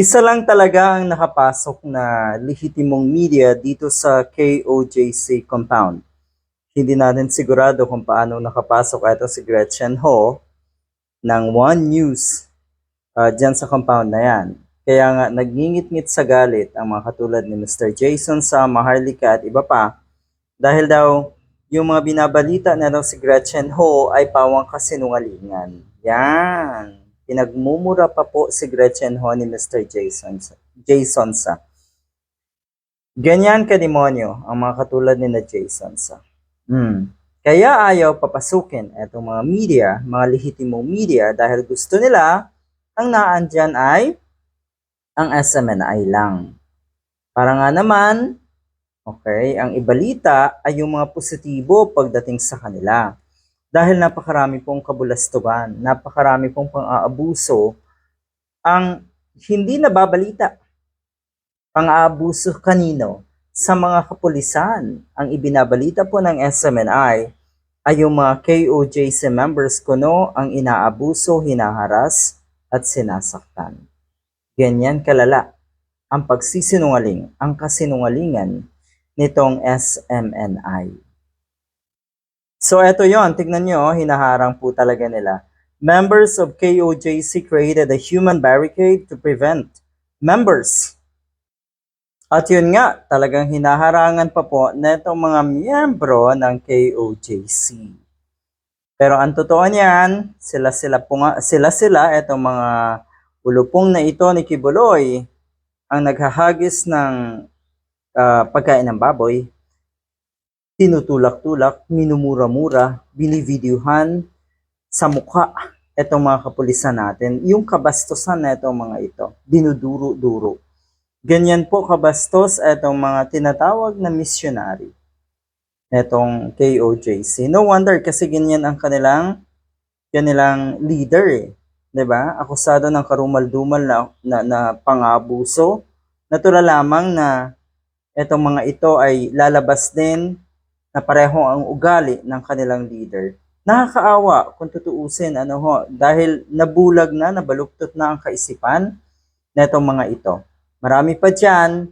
Isa lang talaga ang nakapasok na lehitimong media dito sa KOJC compound. Hindi natin sigurado kung paano nakapasok ito si Gretchen Ho ng One News uh, dyan sa compound na yan. Kaya nga nagngingit-ngit sa galit ang mga katulad ni Mr. Jason sa Maharlika at iba pa dahil daw yung mga binabalita na daw si Gretchen Ho ay pawang kasinungalingan. Yan. Pinagmumura pa po si Gretchen Ho ni Mr. Jason, Jason sa. Ganyan ka-demonyo ang mga katulad ni na Jason sa. Hmm. Kaya ayaw papasukin etong mga media, mga lehitimong media dahil gusto nila ang naandyan ay ang SMNI lang. Para nga naman, okay, ang ibalita ay yung mga positibo pagdating sa kanila. Dahil napakarami pong kabulastugan, napakarami pong pang-aabuso ang hindi nababalita. Pang-aabuso kanino? Sa mga kapulisan. Ang ibinabalita po ng SMNI ay yung mga KOJC members kuno ang inaabuso, hinaharas at sinasaktan. Ganyan kalala ang pagsisinungaling, ang kasinungalingan nitong SMNI. So eto yon, tignan nyo, hinaharang po talaga nila. Members of KOJC created a human barricade to prevent members. At yun nga, talagang hinaharangan pa po netong mga miyembro ng KOJC. Pero ang totoo niyan, sila-sila po nga, sila-sila, etong mga ulupong na ito ni Kibuloy, ang naghahagis ng ah, pagkain ng baboy, tinutulak-tulak, minumura-mura, binivideohan sa mukha itong mga kapulisan natin. Yung kabastusan na itong mga ito, dinuduro-duro. Ganyan po kabastos itong mga tinatawag na missionary. Itong KOJC. No wonder kasi ganyan ang kanilang kanilang leader eh. 'Di ba? Akusado ng karumal-dumal na, na, na pang-abuso. Natural lamang na itong mga ito ay lalabas din na pareho ang ugali ng kanilang leader. Nakakaawa kung tutuusin ano ho, dahil nabulag na, nabaluktot na ang kaisipan na mga ito. Marami pa dyan